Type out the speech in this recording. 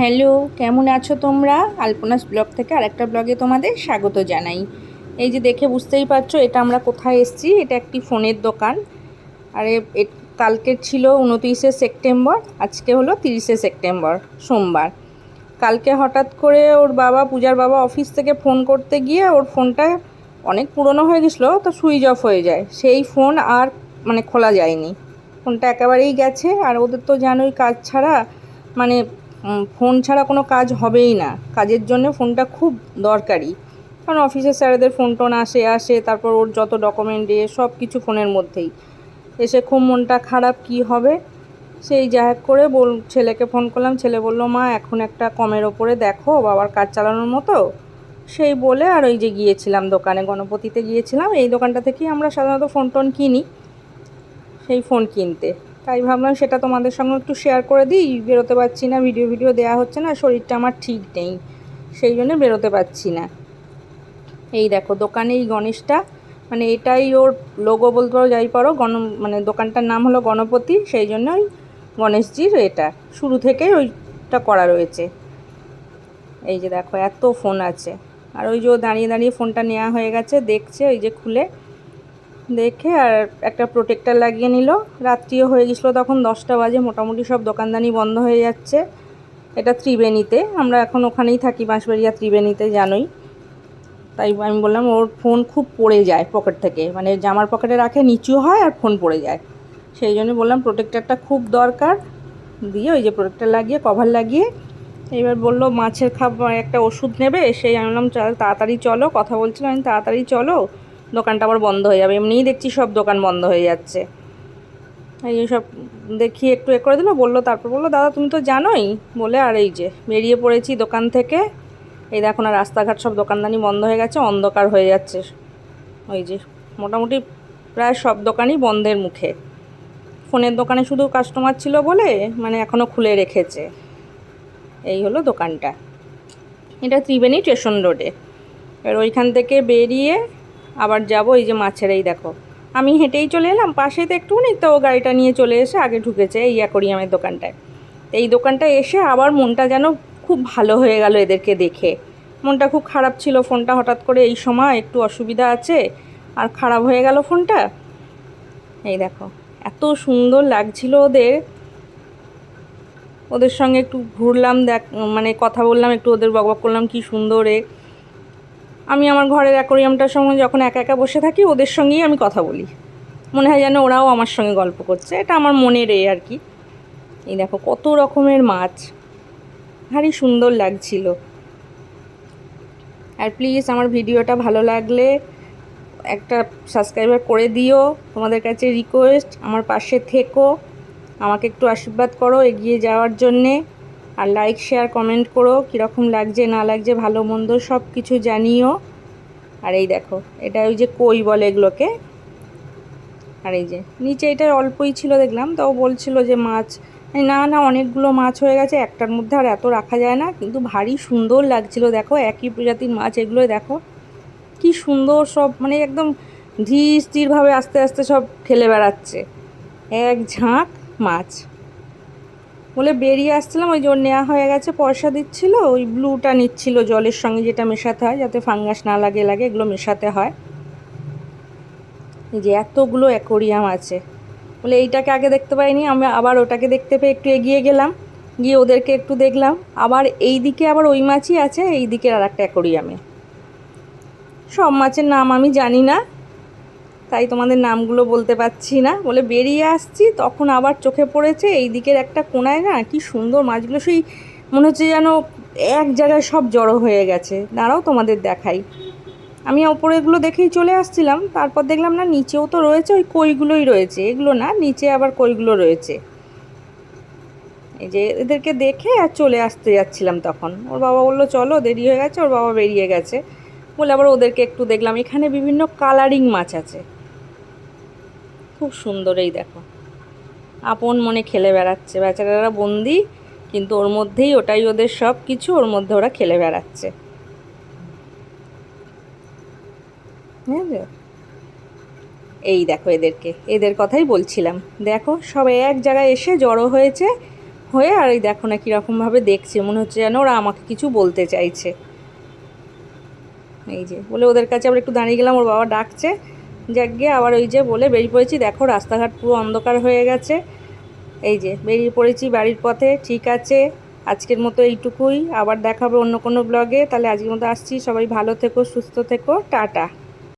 Hello, কেমন আছো তোমরা? আলপনাস ব্লগ থেকে আরেকটা ব্লগে তোমাদের স্বাগত জানাই। এই যে দেখে বুঝতেই পারছ, এটা আমরা কোথায় এসেছি? এটা একটি ফোনের দোকান। আর কালকে ছিল উনতিরিশে সেপ্টেম্বর, আজকে হলো তিরিশে সেপ্টেম্বর, সোমবার। কালকে হঠাৎ করে ওর বাবা, পূজার বাবা অফিস থেকে ফোন করতে গিয়ে ওর ফোনটা অনেক পুরনো হয়ে গেছিল, তো সুইচ অফ হয়ে যায়। সেই ফোন আর মানে খোলা যায়নি। ফোনটা একেবারেই গেছে, আর ওদের তো জানোই কাজ ছাড়া মানে ফোন ছাড়া কোনো কাজ হবেই না। কাজের জন্য ফোনটা খুব দরকারি। কারণ অফিসের স্যারেদের ফোন টোন আসে আসে, তারপর ওর যত ডকুমেন্ট দিয়ে সব কিছু ফোনের মধ্যেই। এসে খুব মনটা খারাপ কি হবে? সেই যা করে বল ছেলেকে ফোন করলাম, ছেলে বলল, মা, এখন একটা কমের ওপরে দেখো, বাবার কাজ চালানোর মতো। সেই বলে, আর ওই যে গিয়েছিলাম দোকানে, গণপতিতে গিয়েছিলাম, এই দোকানটা থেকেই আমরা সাধারণত ফোন টোন কিনি, সেই ফোন কিনতে। তাই ভাবলাম সেটা তোমাদের সঙ্গে একটু শেয়ার করে দিই। বেরোতে পারছি না ভিডিও ভিডিও দেওয়া হচ্ছে না, শরীরটা আমার ঠিক নেই, সেই জন্য বেরোতে পারছি না। এই দেখো, দোকানে এই গণেশটা মানে এটাই ওর লোগো বলতে পারো, যাই পারো, গণ মানে দোকানটার নাম হলো গণপতি, সেই জন্য ওই গণেশজির এটা। শুরু থেকেই ওইটা করা রয়েছে। এই যে দেখো, এত ফোন আছে। আর ওই যে দাঁড়িয়ে দাঁড়িয়ে ফোনটা নেওয়া হয়ে গেছে, দেখছে, ওই যে খুলে। দেখে আর একটা প্রোটেক্টার লাগিয়ে নিল। রাত্রিও হয়ে গেছিল তখন দশটা বাজে, মোটামুটি সব দোকানদানি বন্ধ হয়ে যাচ্ছে। এটা ত্রিবেণীতে, আমরা এখন ওখানেই থাকি, বাঁশবাড়িয়া ত্রিবেণীতে, জানোই। তাই আমি বললাম, ওর ফোন খুব পড়ে যায় পকেট থেকে। মানে জামার পকেটে রাখে, নিচু হয় আর ফোন পড়ে যায়। সেই জন্য বললাম প্রোটেক্টারটা খুব দরকার। দিয়ে ওই যে প্রোটেক্টার লাগিয়ে কভার লাগিয়ে, এবার বলল, মাছের খাবার একটা ওষুধ নেবে? সেই আমি বললাম, চল, তাড়াতাড়ি চলো। কথা বলছিলাম আমি তাড়াতাড়ি চলো। দোকানটা আবার বন্ধ হয়ে যাবে। এমনিই দেখছি সব দোকান বন্ধ হয়ে যাচ্ছে। এই সব দেখি একটু এ করে দিল, বলল, তারপর বলল, দাদা, তুমি তো জানোই। বলে, আর এই যে, বেরিয়ে পড়েছি দোকান থেকে। এই দেখো না, রাস্তাঘাট সব দোকানদানি বন্ধ হয়ে গেছে, অন্ধকার হয়ে যাচ্ছে। ওই যে, মোটামুটি প্রায় সব দোকানই বন্ধের মুখে। ফোনের দোকানে শুধু কাস্টমার ছিল বলে মানে এখনও খুলে রেখেছে। এই হলো দোকানটা। এটা ত্রিবেণী স্টেশন রোডে। এবার ওইখান থেকে বেরিয়ে আবার যাব, এই যে মাছেরাই দেখো। আমি হেঁটেই চলে এলাম পাশে তো একটুখানি, তো ও গাড়িটা নিয়ে চলে এসে আগে ঢুকেছে এই অ্যাকোরিয়ামের দোকানটায়। এই দোকানটায় এসে আবার মনটা যেন খুব ভালো হয়ে গেল এদেরকে দেখে। মনটা খুব খারাপ ছিল ফোনটা হঠাৎ করে এই সময়, একটু অসুবিধা আছে, আর খারাপ হয়ে গেল ফোনটা? এই দেখো, এত সুন্দর লাগছিল ওদের। ওদের সঙ্গে একটু ঘুরলাম, দেখ মানে কথা বললাম, একটু ওদের বকবক করলাম, কি সুন্দর এ। আমি আমার ঘরের অ্যাকোরিয়ামটার সঙ্গে যখন একা একা বসে থাকি, ওদের সঙ্গেই আমি কথা বলি। মনে হয় যেন ওরাও আমার সঙ্গে গল্প করছে। এটা আমার মনের এ আর কি। এই দেখো, কত রকমের মাছ। ভারী সুন্দর লাগছিল। আর প্লিজ আমার ভিডিওটা ভালো লাগলে একটা সাবস্ক্রাইবার করে দিও। তোমাদের কাছে রিকোয়েস্ট আমার পাশে থেকো। আমাকে একটু আশীর্বাদ করো এগিয়ে যাওয়ার জন্যে। আর লাইক শেয়ার কমেন্ট করো, কীরকম লাগছে, না লাগছে, ভালো, মন্দ সব কিছু জানিও। আর এই দেখো, এটা ওই যে কই বলে এগুলোকে। আর এই যে, নিচে এটা অল্পই ছিল দেখলাম, তাও বলছিল যে মাছ না না, অনেকগুলো মাছ হয়ে গেছে, একটার মধ্যে আর এত রাখা যায় না, কিন্তু ভারী সুন্দর লাগছিল, দেখো, একই প্রজাতির মাছ এগুলো দেখো। কি সুন্দর সব মানে একদম ধীর স্থিরভাবে আস্তে আস্তে সব খেলে বেড়াচ্ছে। এক ঝাঁক মাছ। বলে বেরিয়ে আসছিলাম, ওই জন্য নেওয়া হয়ে গেছে, পয়সা দিচ্ছিল, ওই ব্লুটা নিচ্ছিল জলের সঙ্গে যেটা মেশাতে হয়, যাতে ফাঙ্গাস না লাগে লাগে এগুলো মেশাতে হয়। যে এতগুলো অ্যাকোরিয়াম আছে। বলে এইটাকে আগে দেখতে পাইনি, আমি আবার ওটাকে দেখতে পেয়ে একটু এগিয়ে গেলাম, গিয়ে ওদেরকে একটু দেখলাম, আবার এই দিকে আবার ওই মাছই আছে এই দিকের আর একটা অ্যাকোরিয়ামে। সব মাছের নাম আমি জানি না তাই তোমাদের নামগুলো বলতে পারছি না। বলে বেরিয়ে আসছি, তখন আবার চোখে পড়েছে এই দিকের একটা কোনায় না কি সুন্দর মাছগুলো, সেই মনে হচ্ছে যেন এক জায়গায় সব জড়ো হয়ে গেছে। দাঁড়াও তোমাদের দেখাই। আমি ওপরেগুলো দেখেই চলে আসছিলাম, তারপর দেখলাম না নিচেও তো রয়েছে, ওই কইগুলোই রয়েছে। এগুলো না নিচে আবার কইগুলো রয়েছে। এই যে এদেরকে দেখে আর চলে আসতে যাচ্ছিলাম তখন। ওর বাবা বলল, চলো, দেরি হয়ে গেছে, ওর বাবা বেরিয়ে গেছে। বলে আবার ওদেরকে একটু দেখলাম। এখানে বিভিন্ন কালারিং মাছ আছে। খুব সুন্দর এই দেখো। আপন মনে খেলে বেড়াচ্ছে। বেচারারা বন্দি, কিন্তু ওর মধ্যেই ওটাই ওদের সব কিছু ওর মধ্যে ওরা খেলে বেড়াচ্ছে। এই দেখো এদেরকে। এদের কথাই বলছিলাম। দেখো সব এক জায়গায় এসে জড়ো হয়েছে, হয়ে আর এই দেখো না কীরকমভাবে দেখছে। মনে হচ্ছে যেন ওরা আমাকে কিছু বলতে চাইছে। এই যে, বলে ওদের কাছে আবার একটু দাঁড়িয়ে গেলাম, ওর বাবা ডাকছে। যাক আবার ওই যে বলে বেরিয়ে পড়েছি, দেখো রাস্তাঘাট পুরো অন্ধকার হয়ে গেছে। এই যে, বেরিয়ে পড়েছি বাড়ির পথে, ঠিক আছে, আজকের মতো এইটুকুই। আবার দেখাবো অন্য কোনো ব্লগে তাহলে আজকের মতো আসছি। সবাই ভালো থেকো, সুস্থ থেকো, টাটা।